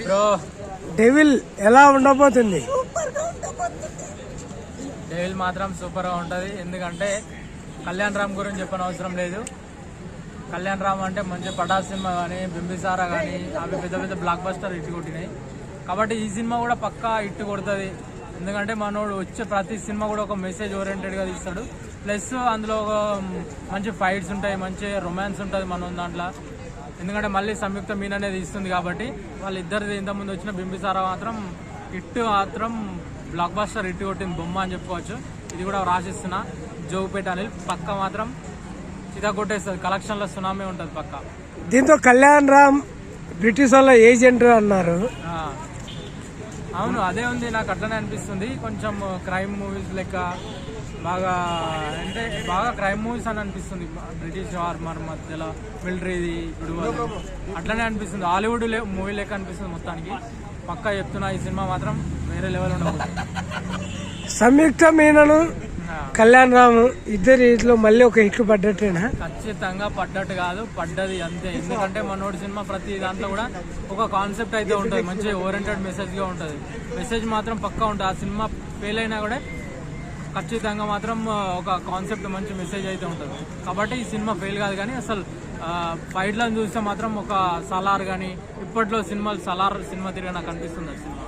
Bro. Devil ఎలా ఉండబోతుంది? Devil మాత్రం సూపర్గా ఉంటది. ఎందుకంటే కళ్యాణ్ రామ్ గురించి చెప్పని అవసరం లేదు. కళ్యాణ్ రామ్ అంటే మంచి పటా సినిమా కానీ బింబిసారా కానీ అవి పెద్ద పెద్ద బ్లాక్ బస్టర్ ఇట్టు కొట్టినాయి. కాబట్టి ఈ సినిమా కూడా పక్కా ఇట్టు కొడుతుంది. ఎందుకంటే మనోడు వచ్చే ప్రతి సినిమా కూడా ఒక మెసేజ్ ఓరియంటెడ్గా తీస్తాడు. ప్లస్ అందులో ఒక మంచి ఫైట్స్ ఉంటాయి మంచి రొమాన్స్ ఉంటుంది మనం దాంట్లో. ఎందుకంటే మళ్ళీ సంయుక్త మీన్ అనేది ఇస్తుంది కాబట్టి వాళ్ళిద్దరిది ఇంతకుముందు వచ్చిన బింబిసారా మాత్రం హిట్ మాత్రం బ్లాక్ బస్టర్ హిట్ కొట్టింది బొమ్మ అని చెప్పుకోవచ్చు. ఇది కూడా రాసిస్తున్నా జోగుపేట అనిల్. పక్క మాత్రం చిదా కొట్టేస్తుంది. కలెక్షన్లో సునామీ ఉంటుంది పక్క. దీంతో కళ్యాణ్ రామ్ బ్రిటిష్ వాళ్ళ ఏజెంట్ అన్నారు. అవును అదే ఉంది. నాకు అట్లనే అనిపిస్తుంది. కొంచెం క్రైమ్ మూవీస్ లెక్క బాగా అంటే బాగా క్రైమ్ మూవీస్ అని అనిపిస్తుంది. బ్రిటిష్ వార్ మరి మధ్యలో మిలిటరీది ఇప్పుడు అట్లనే అనిపిస్తుంది. హాలీవుడ్ మూవీ లెక్క అనిపిస్తుంది మొత్తానికి. పక్కా చెప్తున్నా ఈ సినిమా మాత్రం వేరే లెవెల్ ఉండబోతుంది. సంయుక్త మీనను. కళ్యాణ్ రామ్ ఇద్దరి ఇట్లో మళ్ళీ ఒక హిట్ పడ్డట్టేనా? ఖచ్చితంగా పడ్డట్టు కాదు పడ్డది అంతే. ఎందుకంటే మనోడి సినిమా ప్రతి దాంట్లో కూడా ఒక కాన్సెప్ట్ అయితే ఉంటుంది. మంచి ఓరియంటెడ్ మెసేజ్గా ఉంటుంది. మెసేజ్ మాత్రం పక్కా ఉంటుంది. ఆ సినిమా ఫెయిల్ అయినా కూడా ఖచ్చితంగా మాత్రం ఒక కాన్సెప్ట్ మంచి మెసేజ్ అయితే ఉంటుంది. కాబట్టి ఈ సినిమా ఫెయిల్ కాదు కానీ అసలు ఫైట్లను చూస్తే మాత్రం ఒక సలార్ కానీ ఇప్పట్లో సినిమాలు సలార్ సినిమా తిరిగి నాకు అనిపిస్తుంది సినిమా.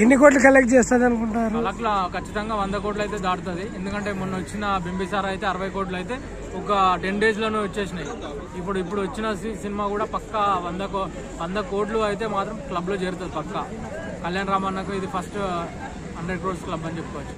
ఎన్ని కోట్లు కలెక్ట్ చేస్తుంది అనుకుంటారు అలాట్లో ఖచ్చితంగా వంద కోట్లు అయితే దాటుతుంది. ఎందుకంటే మొన్న వచ్చిన బింబిసార్ అయితే అరవై కోట్లు అయితే ఒక టెన్ డేస్లోనే వచ్చేసినాయి. ఇప్పుడు ఇప్పుడు వచ్చిన సినిమా కూడా పక్కా వంద కో వంద కోట్లు అయితే మాత్రం క్లబ్లో చేరుతుంది పక్కా. కళ్యాణ్ రామన్నకు ఇది ఫస్ట్ హండ్రెడ్ క్రోర్స్ క్లబ్ అని చెప్పుకోవచ్చు.